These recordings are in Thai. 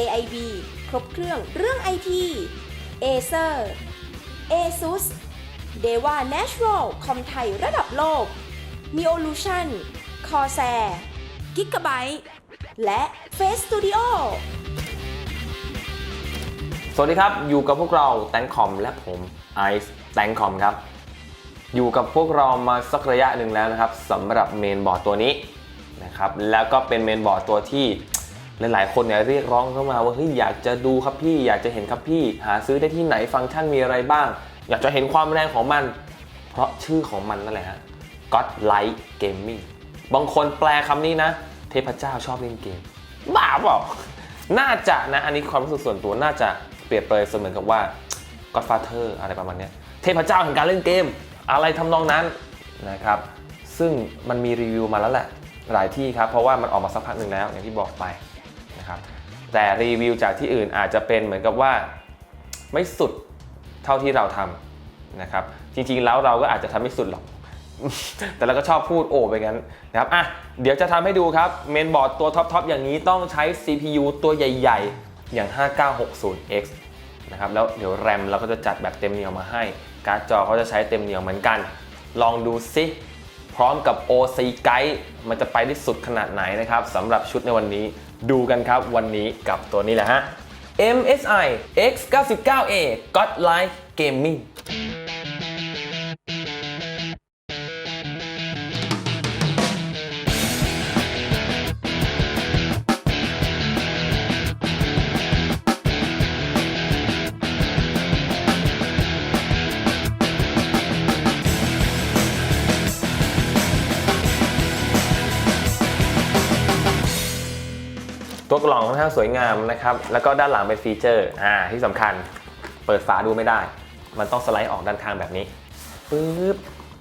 JIB ครบเครื่องเรื่องไอที Acer ASUS Deva Natural คอมไทยระดับโลก Neolution Corsair Gigabyte และ Face Studio สวัสดีครับ อยู่กับพวกเราแตงคอมและผมไอซ์แตงคอมครับ อยู่กับพวกเรามาสักระยะหนึ่งแล้วนะครับสำหรับเมนบอร์ดตัวนี้นะครับ แล้วก็เป็นเมนบอร์ดตัวที่ หลายๆคนเนี่ยเรียกร้องเข้ามาว่าเฮ้ยอยากจะดูครับพี่อยากจะเห็นครับพี่ หาซื้อได้ที่ไหนฟังก์ชันมีอะไรบ้าง อยากจะเห็นความแรงของมัน เพราะชื่อของมันนั่นแหละฮะ God Light Gaming บางคนแปลคำนี้นะ เทพเจ้าชอบเล่นเกม บ้าเปล่าน่าจะนะ อันนี้ความรู้สึกส่วนตัวน่าจะเปรียบเปรยเสมือนกับว่า Godfather อะไรประมาณนี้เทพเจ้าแห่งการเล่นเกม อะไรทำนองนั้นนะครับ ซึ่งมันมีรีวิวมาแล้วแหละหลายที่ครับ เพราะว่ามันออกมาสักพักหนึ่งแล้วอย่างที่บอกไป แต่รีวิวจากที่อื่นอาจจะเป็นเหมือนกับว่าไม่สุดเท่าที่เราทำนะครับ จริงๆแล้วเราก็อาจจะทำไม่สุดหรอก แต่เราก็ชอบพูดโอ้ไปงั้นนะครับอะเดี๋ยวจะทำให้ดูครับเมนบอร์ดตัวท็อปๆอย่างนี้ต้องใช้ CPU ตัวใหญ่ๆ อย่าง 5960X นะครับแล้วเดี๋ยวแรมเราก็จะจัดแบบเต็มเหนียวมาให้ การ์ดจอเขาจะใช้เต็มเหนียวเหมือนกัน ลองดูซิ พร้อมกับ OC Guide มันจะไปได้สุดขนาดไหนนะครับสำหรับชุดในวันนี้ ดูกันครับวันนี้กับตัวนี้แหละฮะ MSI X99A Godlike Gaming ตัวกล่องค่อนข้างสวยงามนะครับ แล้วก็ด้านหลังเป็นฟีเจอร์อ่าที่สำคัญเปิดฝาดูไม่ได้ มันต้องสไลด์ออกด้านข้างแบบนี้ปึ๊บ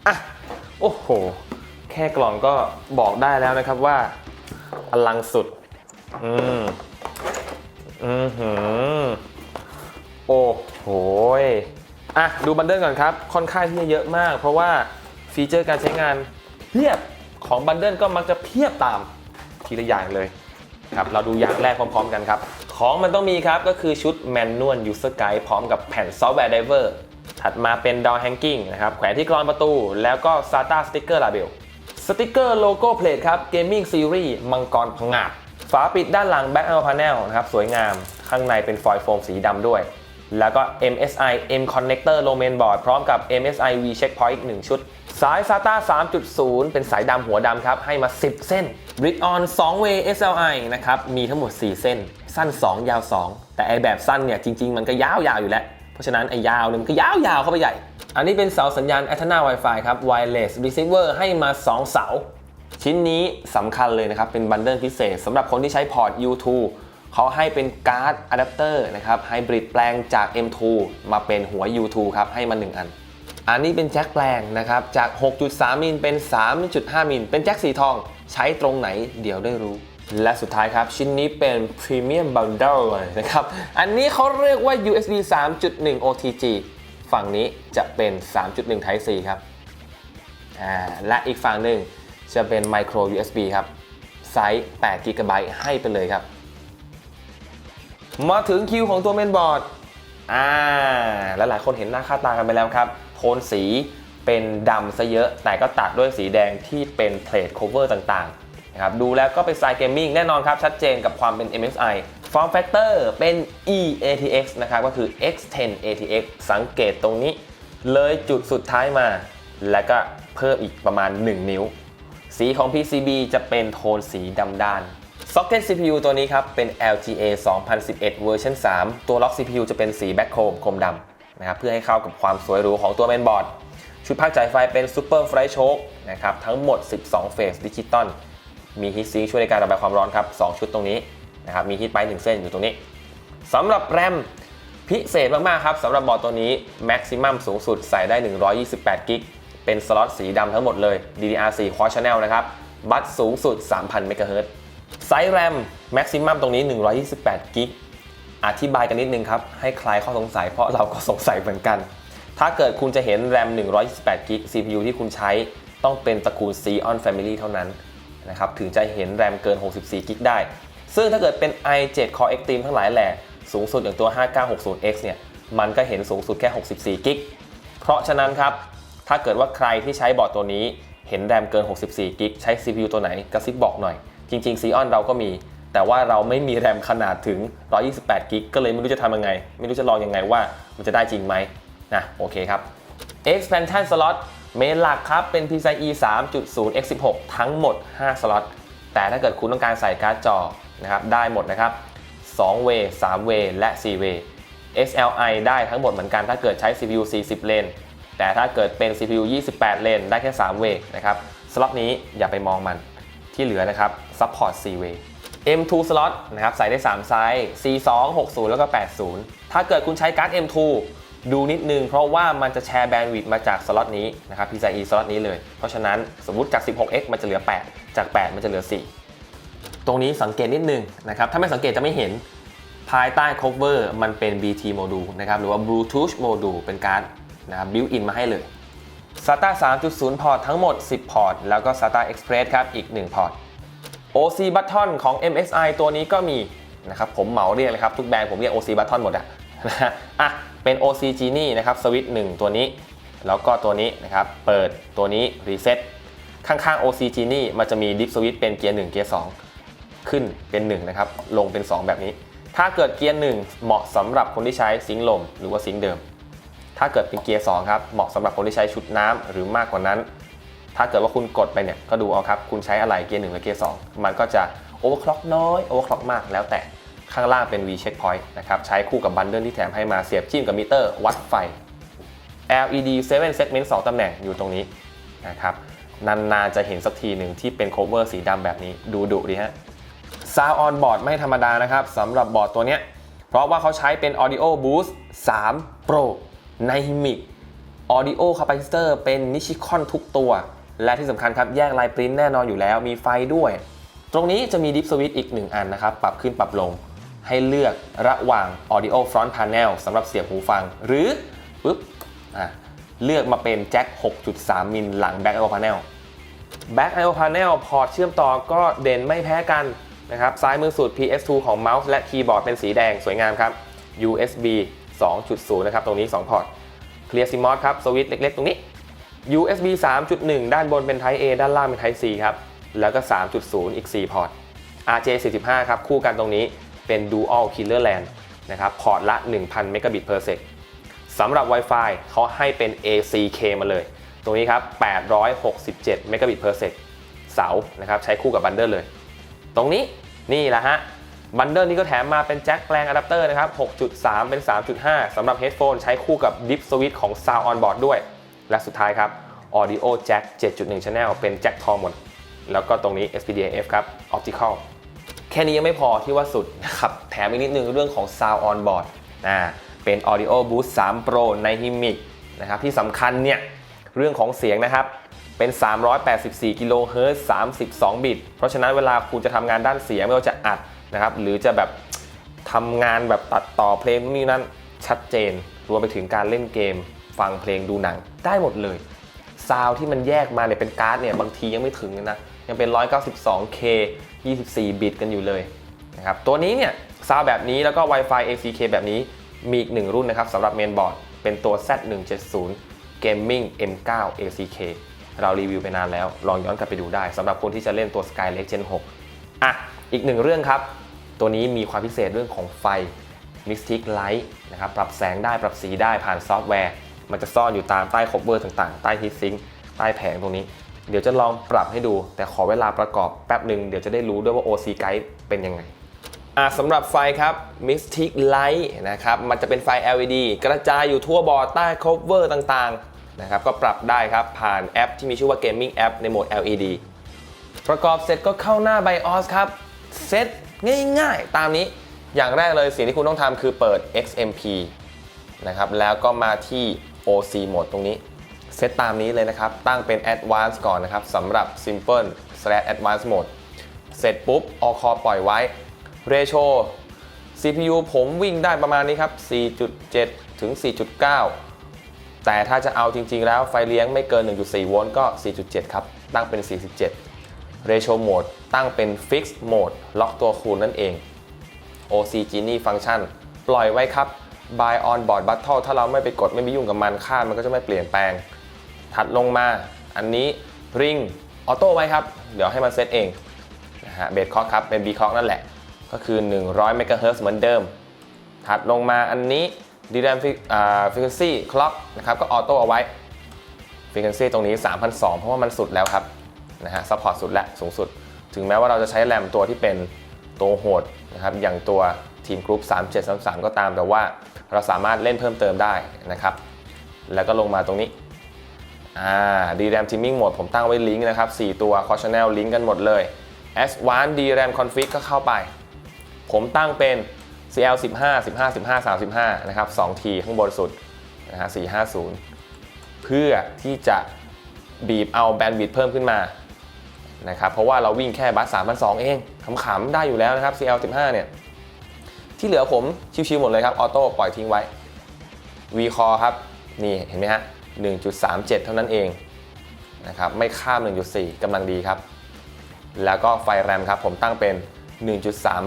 อะโอ้โห แค่กล่องก็บอกได้แล้วนะครับว่าอลังสุด อืมอือหือโอ้โหอะดูบันเดิลก่อนครับ ค่อนข้างที่จะเยอะมาก เพราะว่าฟีเจอร์การใช้งานเพียบของบันเดิลก็มักจะเพียบตามทีละอย่างเลย ครับ เราดูอย่างแรกพร้อมๆกันครับ ของมันต้องมีครับก็คือชุด Manual User Guide พร้อมกับแผ่น Software Driver ถัดมาเป็น Door Hanging นะครับแขวนที่กรอนประตู แล้วก็ SATA Sticker Label สติกเกอร์โลโก้เพลทครับ Gaming Series มังกรพังาบฝาปิดด้านหลัง Back Out Panel นะครับสวยงามข้างในเป็นฟอยล์โฟมสีดำด้วย แล้วก็ MSI M Connector Low Main Board พร้อมกับ MSI V Checkpoint อีกหนึ่งชุด สาย SATA 3.0 เป็นสายดำหัวดำครับ ให้มา 10 เส้น Brick on 2 way SLI นะครับ มีทั้งหมด 4 เส้น สั้น 2 ยาว 2 แต่ไอแบบสั้นเนี่ยจริง ๆ มันก็ยาวๆอยู่แล้ว เพราะฉะนั้นไอยาวเนี่ยมันก็ยาวๆเข้าไปใหญ่ อันนี้เป็นเสาสัญญาณ Antenna Wi-Fi ครับ Wireless Receiver ให้มา 2 เสา ชิ้นนี้สำคัญเลยนะครับ เป็นบันเดิลพิเศษสำหรับคนที่ใช้พอร์ต U2 เขาให้เป็นการ์ดอะแดปเตอร์นะครับไฮบริดแปลงจาก M2 มาเป็นหัว U2 ครับให้มา 1 อัน อันนี้เป็นแจ็คแปลงนะครับจาก 6.3 มิลเป็น 3.5 มิลเป็นแจ็คสีทองใช้ตรงไหนเดี๋ยวได้รู้ และสุดท้ายครับ ชิ้นนี้เป็น Premium Bundle เลยนะครับ อันนี้เขาเรียกว่า USB 3.1 OTG ฝั่งนี้จะเป็น 3.1 Type C ครับและอีกฝั่งหนึ่งจะเป็น Micro USB ครับ ไซส์8 g b ให้ไปเลยครับ มาถึงคิวของตัวเมนบอร์ดอ่าและหลายคนเห็นหน้าค่าตากันไปแล้วครับ โทนสีเป็นดำซะเยอะ แต่ก็ตัดด้วยสีแดงที่เป็นเพลทโคเวอร์ต่างๆนะครับดูแล้วก็เป็นสไตล์เกมมิ่งแน่นอนครับ ชัดเจนกับความเป็น MSI Form Factor เป็น eATX นะครับก็คือ X10 ATX สังเกตตรงนี้ เลยจุดสุดท้ายมา แล้วก็เพิ่มอีกประมาณ 1 นิ้ว สีของ PCB จะเป็นโทนสีดำด้าน Socket CPU ตัวนี้ครับ เป็น LGA 2011 เวอร์ชัน3 ตัวล็อก CPU จะเป็นสีแบ็คโคมโคมดำ นะครับเพื่อให้เข้ากับความสวยหรูของตัวเมนบอร์ด ชุดภาคจ่ายไฟเป็น Super Fly Choke นะครับทั้งหมด 12 เฟสดิจิตอลมีฮีทซิงช่วยในการระบายความร้อนครับ 2 ชุดตรงนี้นะครับมีฮีทไป1เส้นอยู่ตรงนี้สำหรับแรมพิเศษมากๆครับสำหรับบอร์ดตัวนี้ Maximum สูงสุดใส่ได้ 128 กิกเป็นสล็อตสีดำทั้งหมดเลย DDR4 Quad Channel นะครับบัตสูงสุด 3,000เมกะเฮิรตซ์ไซส์แรม Maximum ตรงนี้ 128 กิก อธิบายกันนิดนึงครับ ให้คลายข้อสงสัยเพราะเราก็สงสัยเหมือนกัน ถ้าเกิดคุณจะเห็นแรม128กิก CPU ที่คุณใช้ต้องเป็นตระกูล Xeon Family เท่านั้นนะครับถึงจะเห็นแรมเกิน 64กิกได้ ซึ่งถ้าเกิดเป็น i7 Core Extreme ทั้งหลายแหล่สูงสุดอย่างตัว 5960X เนี่ยมันก็เห็นสูงสุดแค่ 64กิกเพราะฉะนั้นครับ ถ้าเกิดว่าใครที่ใช้บอร์ดตัวนี้เห็นแรมเกิน 64กิกใช้ CPU ตัวไหนกระซิบบอกหน่อย จริงๆ Xeon เราก็มี แต่ว่าเราไม่มีแรมขนาดถึง 128 กิกก็เลยไม่รู้จะทำยังไง ไม่รู้จะลองยังไงว่ามันจะได้จริงไหมนะโอเคครับ expansion slot เมนหลักครับ เป็น PCIe 3.0 x 16 ทั้งหมด 5 สล็อต แต่ถ้าเกิดคุณต้องการใส่การ์ดจอนะครับได้หมดนะครับ2 way 3 way และ 4 way SLI ได้ทั้งหมดเหมือนกันถ้าเกิดใช้ CPU 40 เลน แต่ถ้าเกิดเป็น CPU 28 เลน ได้แค่ 3 way นะครับ สล็อตนี้อย่าไปมองมันที่เหลือนะครับ support 4 way M2 สล็อตนะครับใส่ได้ 3 ไซส์ C2 60 แล้วก็ 80 ถ้าเกิดคุณใช้การ์ด M2 ดูนิดนึงเพราะว่ามันจะแชร์แบนด์วิดต์มาจากสล็อตนี้นะครับ PCIe สล็อตนี้เลย เพราะฉะนั้นสมมติจาก 16x มันจะเหลือ 8 จาก 8 มันจะเหลือ 4 ตรงนี้สังเกตนิดนึงนะครับ ถ้าไม่สังเกตจะไม่เห็นภายใต้ cover มันเป็น BT module นะครับ หรือว่า Bluetooth module เป็นการ์ดนะครับ built in มาให้เลย SATA 3.0 พอร์ตทั้งหมด 10 พอร์ต แล้วก็ SATA Express ครับ อีก 1 พอร์ต OC button ของ MSI ตัวนี้ก็มีนะครับผมเหมาเรียกเลยครับ ทุกแบรนด์ผมเรียก OC button หมดอะนะฮะอะเป็น OC Genie นะครับสวิตช์1ตัวนี้ แล้วก็ตัวนี้นะครับเปิดตัวนี้ reset ข้างๆ OC Genie มันจะมี dip switch เป็นเกียร์1เกียร์2ขึ้นเป็น1นะครับลงเป็น 2 แบบนี้ ถ้าเกิดเกียร์1เหมาะสำหรับคนที่ใช้ซิงลมหรือว่าซิงเดิม ถ้าเกิดเป็นเกียร์2ครับเหมาะสำหรับคนที่ใช้ชุดน้ำหรือมากกว่านั้น ถ้าเกิดว่าคุณกดไปเนี่ยก็ดูเอาครับ คุณใช้อะไรเกียร์1หรือเกียร์2มันก็จะโอเวอร์คล็อกน้อยโอเวอร์คล็อกมากแล้วแต่ข้างล่างเป็น V checkpoint นะครับใช้คู่กับบันเดิลที่แถมให้มาเสียบจิ้มกับมิเตอร์วัดไฟ LED 7 segment 2 ตำแหน่งอยู่ตรงนี้นะครับนานๆจะเห็นสักทีหนึ่งที่เป็น cover สีดำแบบนี้ดูดุดีฮะ Sound on board ไม่ธรรมดานะครับสำหรับบอร์ดตัวเนี้ยเพราะว่าเขาใช้เป็น Audio Boost 3 Pro ใน Mic Audio Capacitor เป็นนิชิคอนทุกตัว และที่สำคัญครับแยกลายปริ้นแน่นอนอยู่แล้วมีไฟด้วย ตรงนี้จะมี Dip Switch อีก 1 อันนะครับ ปรับขึ้นปรับลง ให้เลือกระหว่าง Audio Front Panel สำหรับเสียบหูฟัง หรือปึ๊บอะเลือกมาเป็นแจ็ค 6.3 มิลหลัง Back I/O Panel Back I/O Panel พอร์ตเชื่อมต่อก็เด่นไม่แพ้กันนะครับซ้ายมือสุด PS2 ของเมาส์และคีย์บอร์ดเป็นสีแดงสวยงามครับ USB 2.0 นะครับ ตรงนี้ 2 พอร์ต Clear CMOS ครับสวิตช์เล็ก ๆ ตรงนี้ USB 3.1 ด้านบนเป็น Type A ด้านล่างเป็น Type C ครับ แล้วก็ 3.0 อีก 4 พอร์ต RJ45 ครับ คู่กันตรงนี้เป็น Dual Killer LAN นะครับ พอร์ตละ 1,000 Mbps per sec สำหรับ Wi-Fi เขาให้เป็น ACK มาเลย ตรงนี้ครับ 867 Mbps per sec เสานะครับ ใช้คู่กับบันเดิลเลย ตรงนี้นี่แหละฮะบันเดิลนี้ก็แถมมาเป็นแจ็คแปลงอะแดปเตอร์นะครับ 6.3 เป็น 3.5 สำหรับเฮดโฟนใช้คู่กับ Dip Switch ของ Sound On Board ด้วย และสุดท้ายครับ Audio Jack 7.1 Channel เป็นแจ็คทองหมด แล้วก็ตรงนี้ SPDIF ครับ Optical แค่นี้ยังไม่พอที่ว่าสุดนะครับ แถมอีกนิดนึงเรื่องของ Sound On Board อ่าเป็น Audio Boost 3 Pro ใน HiMic นะครับที่สำคัญเนี่ย เรื่องของเสียงนะครับ เป็น 384 กิโลเฮิรตซ์32 บิต เพราะฉะนั้นเวลาคุณจะทำงานด้านเสียงไม่ว่าจะอัดนะครับ หรือจะแบบทำงานแบบตัดต่อเพลงนี่นั่นชัดเจน รวมไปถึงการเล่นเกม ฟังเพลงดูหนังได้หมดเลยซาวที่มันแยกมาเนี่ยเป็นการ์ดเนี่ยบางทียังไม่ถึงเลยนะ ยังเป็น 192K 24 บิตกันอยู่เลยนะครับตัวนี้เนี่ยซาวแบบนี้แล้วก็ Wi-Fi ACK แบบนี้มีอีกหนึ่งรุ่นนะครับสำหรับเมนบอร์ดเป็นตัว Z170 Gaming M9 ACK เรารีวิวไปนานแล้ว ลองย้อนกลับไปดูได้สำหรับคนที่จะเล่นตัว Skylake Gen 6อะอีกหนึ่งเรื่องครับ ตัวนี้มีความพิเศษเรื่องของไฟ Mystic Light นะครับปรับแสงได้ปรับสีได้ผ่านซอฟต์แวร์ มันจะซ่อนอยู่ตามใต้คบเวอร์ต่างๆ ใต้ฮีทซิงค์ใต้แผงตรงนี้ เดี๋ยวจะลองปรับให้ดู แต่ขอเวลาประกอบแป๊บหนึ่งเดี๋ยวจะได้รู้ด้วยว่า OC Guide เป็นยังไงสำหรับไฟครับ Mystic Light นะครับ มันจะเป็นไฟ LED กระจายอยู่ทั่วบอร์ดใต้ cover ต่างๆนะครับ ก็ปรับได้ครับ ผ่านแอปที่มีชื่อว่า Gaming App ในโหมด LED ประกอบเสร็จก็เข้าหน้า BIOS ครับ เซตง่ายๆ ตามนี้ อย่างแรกเลยสิ่งที่คุณต้องทำคือเปิด XMP นะครับ แล้วก็มาที่ OC Mode ตรงนี้ เซตตามนี้เลยนะครับ ตั้งเป็น Advanced ก่อนนะครับสำหรับ Simple slash Advanced Mode เสร็จปุ๊บ All Core ปล่อยไว้ Ratio CPU ผมวิ่งได้ประมาณนี้ครับ 4.7 ถึง 4.9 แต่ถ้าจะเอาจริง ๆ แล้วไฟเลี้ยงไม่เกิน 1.4 โวลต์ก็ 4.7 ครับ ตั้งเป็น 47 Ratio Mode ตั้งเป็น Fix Mode ล็อกตัวคูณนั่นเอง OC Genie Function ปล่อยไว้ครับ By on board battle ถ้าเราไม่ไปกดไม่ไปยุ่งกับมันค่ามันก็จะไม่เปลี่ยนแปลง ถัดลงมาอันนี้ Ring ออโต้ไว้ครับ เดี๋ยวให้มันเซตเองนะฮะเบสคอ k ครับ เป็น B clock นั่นแหละ ก็คือ 100 MHz เหมือนเดิม ถัดลงมาอันนี้ DRAM frequency Clock นะครับ ก็ออโต้เอาไว้ Frequency ตรงนี้ 3,200 เพราะว่ามันสุดแล้วครับนะฮะซัพพอร์ตสุดและสูงสุด ถึงแม้ว่าเราจะใช้แรมตัวที่เป็นตัวโหดนะครับ อย่างตัว ทีมกรุ๊ป 3733 ก็ตาม แต่ว่าเราสามารถเล่นเพิ่มเติมได้นะครับ แล้วก็ลงมาตรงนี้อ่า DRAM Teaming Mode ผมตั้งไว้ลิงก์นะครับ 4 ตัว c o r Channel ลิงก์กันหมดเลย Advanced DRAM Config ก็เข้าไป ผมตั้งเป็น CL 15 15 15 35 นะครับ2ทีข้างบนสุดนะฮะ450 เพื่อที่จะบีบเอาแบนด์วิดต์เพิ่มขึ้นมานะครับเพราะว่าเราวิ่งแค่บัส3,200 เองขำๆได้อยู่แล้วนะครับ CL 15 เนี่ย ที่เหลือผมชิวๆหมดเลยครับออโต้ปล่อยทิ้งไว้ V Core ครับ นี่เห็นไหมฮะ 1.37 เท่านั้นเองนะครับไม่ข้าม 1.4กำลังดีครับ แล้วก็ไฟแรมครับผมตั้งเป็น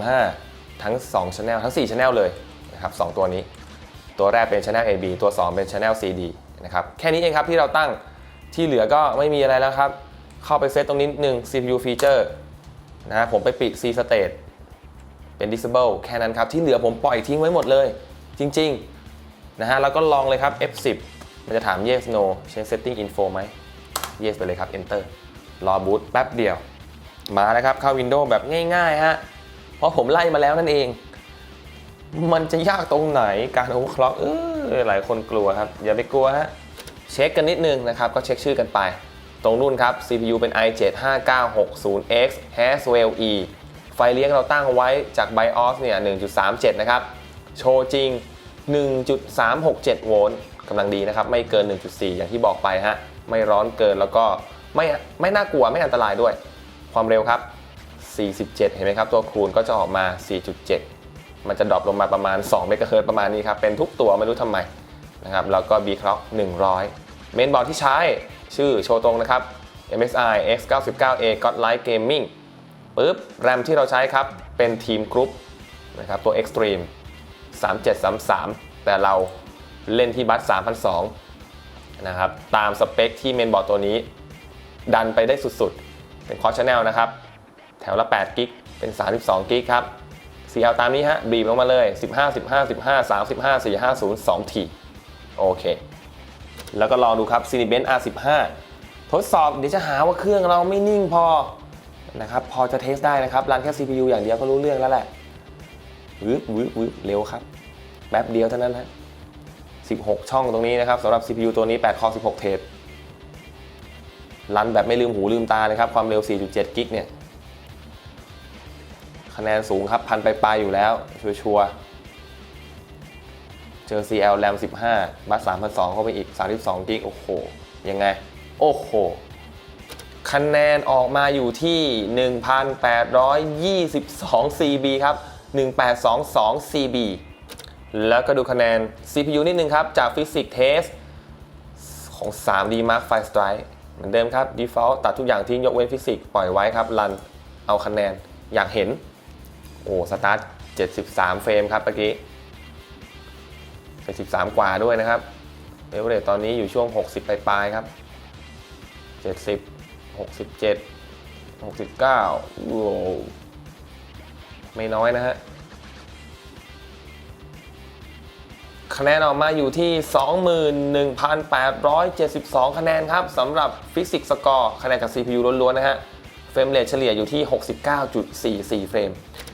1.35 ทั้ง2 Channel ทั้ง 4 Channel เลยนะครับ2ตัวนี้ ตัวแรกเป็น Channel AB ตัว 2 เป็น Channel CD นะครับแค่นี้เองครับที่เราตั้งที่เหลือก็ไม่มีอะไรแล้วครับ เข้าไปเซตตรงนี้นิดนึง CPU feature นะฮะผมไปปิด C state เป็น disable แค่นั้นครับ ที่เหลือผมปล่อยทิ้งไว้หมดเลย จริง ๆ นะฮะ แล้วก็ลองเลยครับ F10 มันจะถาม yes no change setting info ไหม yes ไปเลยครับ enter รอบูตแป๊บเดียว มาแล้วครับ เข้า Windows แบบง่าย ๆ ฮะ เพราะผมไล่มาแล้วนั่นเอง มันจะยากตรงไหนการ overclock เออหลายคนกลัวครับ อย่าไปกลัวฮะ เช็คกันนิดนึงนะครับ ก็เช็คชื่อกันไป ตรงนู่นครับ CPU เป็น i7 5960X Haswell E ไฟเลี้ยงเราตั้งไว้จาก BIOS เนี่ย 1.37 นะครับ โชว์จริง 1.367 โวลต์กำลังดีนะครับ ไม่เกิน 1.4 อย่างที่บอกไปฮะ ไม่ร้อนเกินแล้วก็ไม่ไม่น่ากลัวไม่อันตรายด้วย ความเร็วครับ 47 เห็นไหมครับ ตัวคูณก็จะออกมา 4.7 มันจะดรอปลงมาประมาณ2เมกะเฮิรตซ์ประมาณนี้ครับ เป็นทุกตัวไม่รู้ทำไมนะครับแล้วก็ B clock 100 เมนบอร์ดที่ใช้ชื่อโชว์ตรงนะครับ MSI X99A Godlike Gaming ปึ๊บแรมที่เราใช้ครับ เป็นทีมกรุ๊ปนะครับตัว Extreme 3733 แต่เราเล่นที่บัส3002นะครับตามสเปคที่เมนบอร์ดตัวนี้ ดันไปได้สุดๆ เป็นคอร์ Channel นะครับ แถวละ8กิกเป็น 32กิกครับ CL ตามนี้ฮะบีบลงมาเลย 15 15 15 35 450 2ทีโอเค แล้วก็ลองดูครับ Cinebench R15 ทดสอบเดี๋ยวจะหาว่าเครื่องเราไม่นิ่งพอ นะครับพอจะเทสได้นะครับรันแค่ CPU อย่างเดียวก็รู้เรื่องแล้วแหละวืบวืบวืบเร็วครับแป๊บเดียวเท่านั้นฮะ16 ช่องตรงนี้นะครับสำหรับ CPU ตัวนี้ 8 คอ 16 เทรดรันแบบไม่ลืมหูลืมตาเลยครับ ความเร็ว 4.7 กิกเนี่ย คะแนนสูงครับ พันไปปลายอยู่แล้ว ชัวร์ๆเจอ CL RAM 15 บัส3,200เข้าไปอีก 32 กิก โอ้โห ยังไง โอ้โห คะแนนออกมาอยู่ที่ 1,822 CB ครับ 1822 CB แล้วก็ดูคะแนน CPU นิดนึงครับ จาก Physics Test ของ 3D Mark V Strike เหมือนเดิมครับ Default ตัดทุกอย่างทิ้งยกเว้นฟิสิกส์ปล่อยไว้ครับ รัน เอาคะแนน อยากเห็น โอ้สตาร์ท 73 เฟรมครับเมื่อกี้73 กว่าด้วยนะครับเอเวอเรตตอนนี้อยู่ช่วง 60 ปลายๆครับ 70 67 69โอ้โหไม่น้อยนะฮะคะแนนออกมาอยู่ที่ 21,872 คะแนนครับสำหรับฟิสิกส์สกอร์คะแนนจาก CPU ล้วนๆ นะฮะ เฟรมเรทเฉลี่ยอยู่ที่ 69.44 เฟรม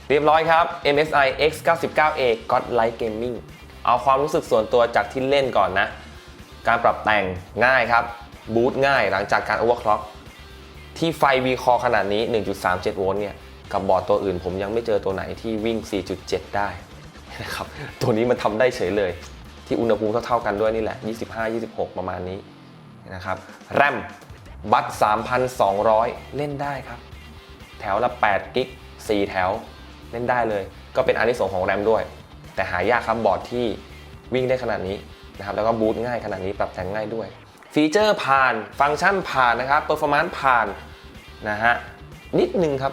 เรียบร้อยครับ MSI X99A Godlike Gaming เอาความรู้สึกส่วนตัวจากที่เล่นก่อนนะ การปรับแต่งง่ายครับ บูตง่ายหลังจากการ overclock ที่ไฟ V Core ขนาดนี้ 1.37 โวลต์เนี่ย กับบอร์ดตัวอื่น ผมยังไม่เจอตัวไหนที่วิ่ง 4.7 ได้นะครับ ตัวนี้มันทำได้เฉยเลย ที่อุณหภูมิเท่าๆกันด้วยนี่แหละ 25-26 ประมาณนี้นะครับ แรมบัต3,200 เล่นได้ครับ แถวละ 8 กิก 4 แถว เล่นได้เลย ก็เป็นอันที่สงส์ของแรมด้วย แต่หายากครับบอร์ดที่วิ่งได้ขนาดนี้นะครับ แล้วก็บูตง่ายขนาดนี้ ปรับแต่งง่ายด้วย ฟีเจอร์ผ่าน ฟังก์ชันผ่านนะครับเปอร์ฟอร์แมนซ์ผ่าน นะฮะนิดนึงครับ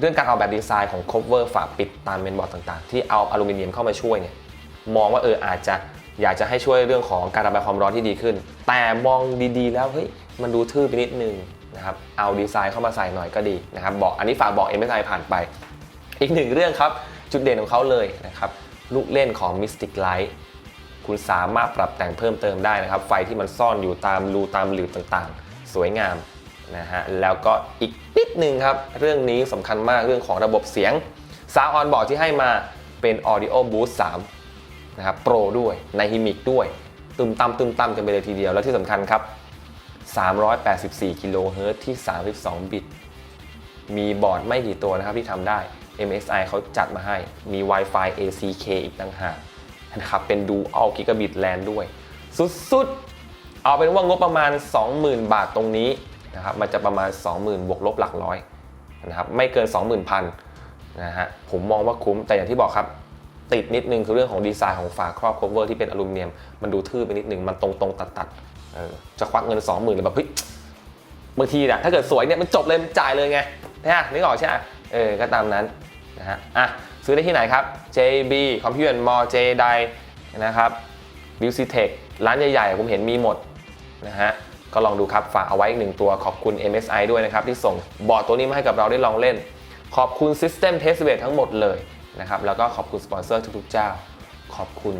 เรื่องการออกแบบดีไซน์ของ cover ฝาปิดตามเมนบอร์ดต่างๆ ที่เอาอลูมิเนียมเข้ามาช่วยเนี่ยมองว่าเอออาจจะอยากจะให้ช่วยเรื่องของการระบายความร้อนที่ดีขึ้น แต่มองดีๆ แล้วเฮ้ยมันดูทื่อไปนิดนึงนะครับเอาดีไซน์เข้ามาใส่หน่อยก็ดีนะครับบอกอันนี้ฝากบอก MSI ผ่านไป อีกหนึ่งเรื่องครับ จุดเด่นของเขาเลยนะครับลูกเล่นของ Mystic Light คุณสามารถปรับแต่งเพิ่มเติมได้นะครับ ไฟที่มันซ่อนอยู่ตามรูตามหลืบต่างๆ สวยงาม นะฮะแล้วก็อีกนิดนึงครับ เรื่องนี้สำคัญมากเรื่องของระบบเสียงซาวออนบอร์ดที่ให้มาเป็น Audio Boost 3นะครับโปรด้วยในฮิมิกด้วยตึมตำตึมตำกันไปเลยทีเดียว แล้วที่สำคัญครับ 384 กิโลเฮิรตซ์ที่ 32 บิต มีบอร์ดไม่กี่ตัวนะครับที่ทำได้ MSI เขาจัดมาให้มี Wi-Fi ACK อีกต่างหากนะครับเป็น Dual Gigabit LAN ด้วย สุดๆ เอาเป็นว่างบประมาณ 20,000 บาทตรงนี้ นะครับมันจะประมาณ 20,000 บวกลบหลักร้อยนะครับไม่เกิน 20,000พันนะฮะผมมองว่าคุ้มแต่อย่างที่บอกครับ ติดนิดนึงคือเรื่องของดีไซน์ของฝาครอบ cover ที่เป็นอลูมิเนียม มันดูทื่อไปนิดนึง มันตรงๆ ตัดๆเออจะควักเงิน 20,000หรือแบบเฮ้ยบางทีนะถ้าเกิดสวยเนี่ยมันจบเลยมันจ่ายเลยไงนะฮะนึกออกใช่ไหมเออก็ตามนั้นนะฮะอะซื้อได้ที่ไหนครับ JB Computer Mall J d i นะครับ b u s y Tech ร้านใหญ่ๆ ผมเห็นมีหมดนะฮะ ก็ลองดูครับฝากเอาไว้อีกหนึ่งตัวขอบคุณ MSI ด้วยนะครับ ที่ส่งบอร์ดตัวนี้มาให้กับเราได้ลองเล่น ขอบคุณ System Test Bed ทั้งหมดเลยนะครับแล้วก็ขอบคุณสปอนเซอร์ทุกๆเจ้า ขอบคุณ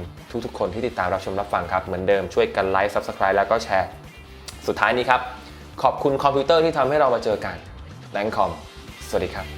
ทุกๆ คนที่ติดตามรับชมรับฟังครับเหมือนเดิมช่วยกันไลค์ Subscribe แล้วก็แชร์ สุดท้ายนี้ครับขอบคุณคอมพิวเตอร์ที่ทำให้เรามาเจอกันแ a งคอมสวัสดีครับ